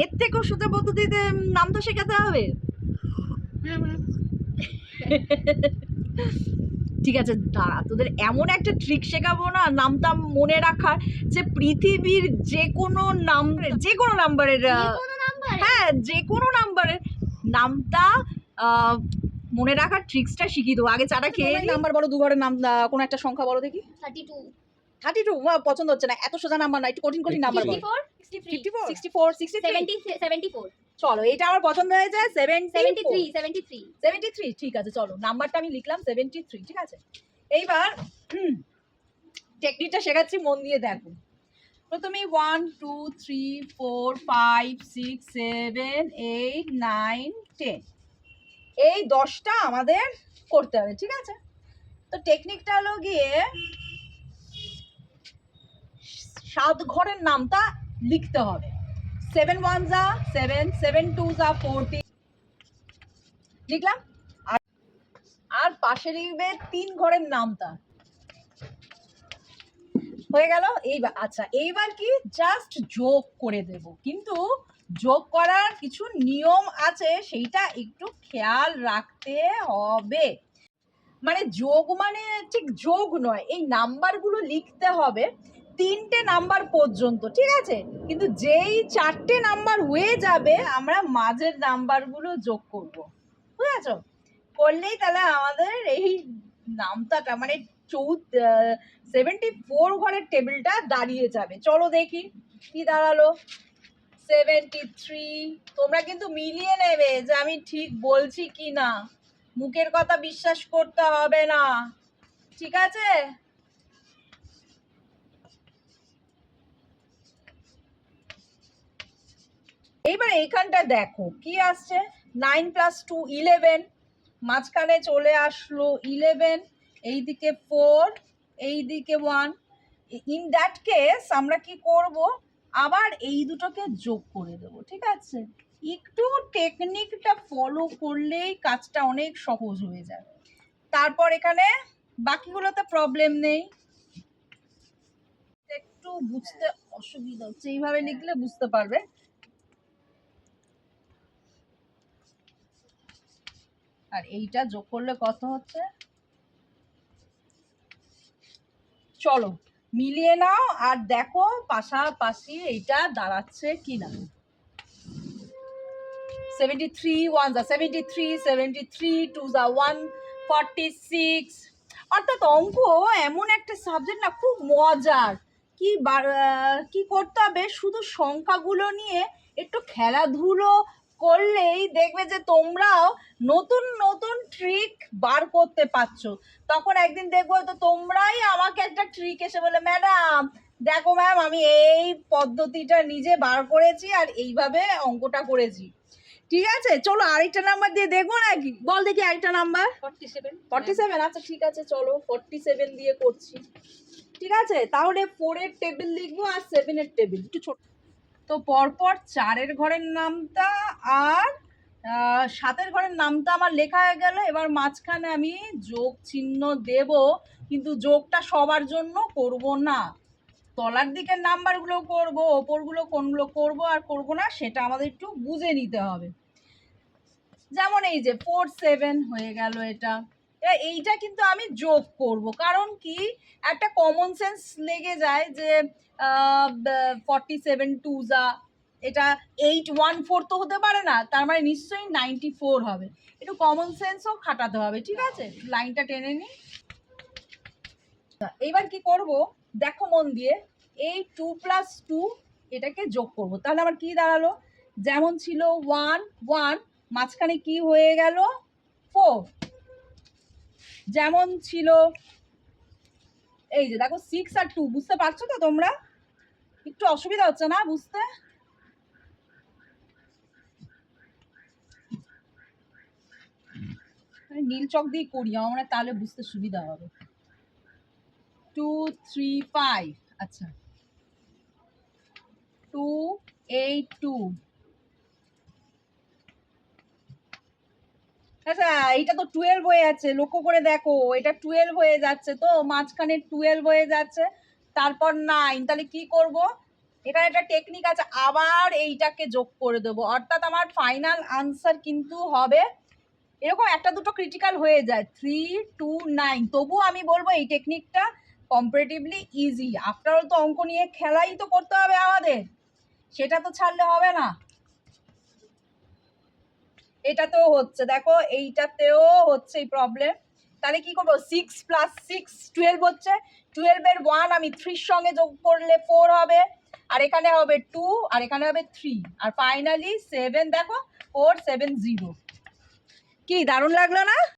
এর থেকেও সোজা পদ্ধতিতে নাম তো শেখাতে হবে। ঠিক আছে দাঁড়া তোদের এমন একটা ট্রিক শেখাবো না নামটা মনে রাখার যে পৃথিবীর যে কোনো নাম যে কোনো নাম্বারের হ্যাঁ যে কোনো নাম্বারের নামটা মনে রাখার ট্রিক্সটা শিখিয়ে দেবো। আগে চাটা খেয়ে নাম্বার বলো দুবারের নাম কোনো একটা সংখ্যা বলো দেখি। থার্টি টু থার্টি টু পছন্দ হচ্ছে না। এত সোজা নাম্বার না একটু কঠিন কঠিন number fifty four fifty four sixty four sixty seventy seventy four চলো এটা আমার পছন্দ হয়েছে seven seventy three seventy three seventy three ঠিক আছে চলো নাম্বারটা আমি লিখলাম সেভেন্টি থ্রি ঠিক আছে? এইবার টেকনিকটা শেখাচ্ছি মন দিয়ে দেখো। প্রথমে one two three four five six seven eight nine ten এই দশটা আমাদের করতে হবে ঠিক আছে? তো টেকনিকটা হলো গিয়ে সাত ঘরের নামটা লিখতে হবে। সেভেন ওয়ান যা সেভেন সেভেন টু যা ফোরটি লিখলাম? আর আর পাশে লিখবে তিন ঘরের নামটা। হয়ে গেল? এইবার আচ্ছা এইবার কি? জাস্ট যোগ করে দেব। কিন্তু যোগ করার কিছু নিয়ম আছে, সেইটা একটু খেয়াল রাখতে হবে। মানে যোগ মানে ঠিক যোগ নয়, এই নাম্বারগুলো লিখতে হবে। তিনটে নাম্বার পর্যন্ত, ঠিক আছে? কিন্তু যেই চারটে নাম্বার হয়ে যাবে, আমরা মাঝের নাম্বারগুলো যোগ করব। বুঝেছ? করলেই তাহলে আমাদের এই নামটাটা মানে চৌদ সেভেন্টি ফোর ঘরের টেবিলটা দাঁড়িয়ে যাবে। চলো দেখি কি দাঁড়াল। সেভেন্টি থ্রি তোমরা কিন্তু মিলিয়ে নেবে যে আমি ঠিক বলছি কি না মুখের কথা বিশ্বাস করতে হবে না। ঠিক আছে? এইবার এইখানটা দেখো, কি আসছে? নাইন প্লাস টু ইলেভেন মাঝখানে চলে আসলো ইলেভেন এইদিকে ফোর এইদিকে ওয়ান ইন দ্যাট কেস আমরা কি করব? আবার এই দুটোকে যোগ করে দেবো, ঠিক আছে? একটু টেকনিকটা ফলো করলেই কাজটা অনেক সহজ হয়ে যায়। তারপর এখানে বাকিগুলোতে প্রবলেম নেই। একটু বুঝতে অসুবিধা হচ্ছে, এইভাবে লিখলে বুঝতে পারবে। আর এইটা যোগ করলে কত হচ্ছে? চলো, মিলিয়ে নাও আর দেখো পাশাপাশি এইটা দাঁড়াচ্ছে কিনা। Seventy three one seventy three seventy three two one six অর্থাৎ অঙ্ক এমন একটা সাবজেক্ট না, খুব মজার। কি কি করতে হবে? শুধু সংখ্যাগুলো নিয়ে একটু খেলাধুলো করলেই দেখবে যে তোমরাও নতুন নতুন ট্রিক বার করতে পারছ। তখন একদিন দেখব তো তোমরাই আমাকে একটা ট্রিক এসে বলে ম্যাডাম দেখো ম্যাম আমি এই পদ্ধতিটা নিজে বার করেছি আর এইভাবে অঙ্কটা করেছি। ঠিক আছে? চলো আরেকটা নাম্বার দিয়ে দেখব নাকি? বল দেখি আরেকটা number forty seven forty seven আচ্ছা ঠিক আছে চলো। ফর্টি সেভেন দিয়ে করছি। ঠিক আছে? তাহলে ফোরের টেবিল লিখব আর সেভেনের টেবিল একটু ছোট তো পরপর চারের ঘরের নামটা আর সাতের ঘরের নামটা আমার লেখা হয়ে গেল। এবার মাঝখানে আমি যোগ চিহ্ন দেব, কিন্তু যোগটা সবার জন্য করব না। তলার দিকের নাম্বারগুলো করব, ওপরগুলো কোনগুলো করব আর করব না, সেটা আমাদের একটু বুঝে নিতে হবে। যেমন এই যে ফোর সেভেন হয়ে গেল এটা। এইটা কিন্তু আমি যোগ করব। কারণ কি? একটা কমন সেন্স লেগে যায় যে ফর্টি সেভেন টু যা এটা এইট ওয়ান ফোর তো হতে পারে না, তার মানে নিশ্চয়ই নাইনটি ফোর হবে। একটু কমন সেন্সও খাটাতে হবে, ঠিক আছে? লাইনটা টেনে নিই। এইবার কি করব? দেখো মন দিয়ে, এই টু প্লাস টু এটাকে যোগ করব। তাহলে আমার কি দাঁড়াল? যেমন ছিল ওয়ান ওয়ান মাঝখানে কি হয়ে গেল? ফোর যেমন ছিল এই যে দেখো সিক্স আর টু বুঝতে পারছ তো তোমরা? একটু অসুবিধা হচ্ছে না বুঝতে? নীল চক দিয়ে করি, আমার মনে তাহলে বুঝতে সুবিধা হবে। টু থ্রি ফাইভ আচ্ছা। টু এইট টু আচ্ছা এইটা তো টুয়েলভ হয়ে যাচ্ছে, লক্ষ্য করে দেখো, এটা টুয়েলভ হয়ে যাচ্ছে তো, মাঝখানে টুয়েলভ হয়ে যাচ্ছে, তারপর নাইন তাহলে কি করব? এখানে একটা টেকনিক আছে, আবার এইটাকে যোগ করে দেবো, অর্থাৎ আমার ফাইনাল আনসার কিন্তু হবে, এরকম একটা দুটো ক্রিটিক্যাল হয়ে যায় থ্রি টু নাইন তবুও আমি বলব এই টেকনিকটা কম্পারেটিভলি ইজি আফটার অল তো অঙ্ক নিয়ে খেলাই তো করতে হবে আমাদের, সেটা তো ছাড়লে হবে না। এটাতেও হচ্ছে। দেখো, এইটাতেও হচ্ছে এই প্রবলেম তাহলে কি করব? সিক্স প্লাস সিক্স টুয়েলভ হচ্ছে। টুয়েলভের ওয়ান আমি থ্রির সঙ্গে যোগ করলে ফোর হবে। আর এখানে হবে টু আর এখানে হবে থ্রি আর ফাইনালি সেভেন দেখো ফোর সেভেন জিরো কি, দারুণ লাগল না?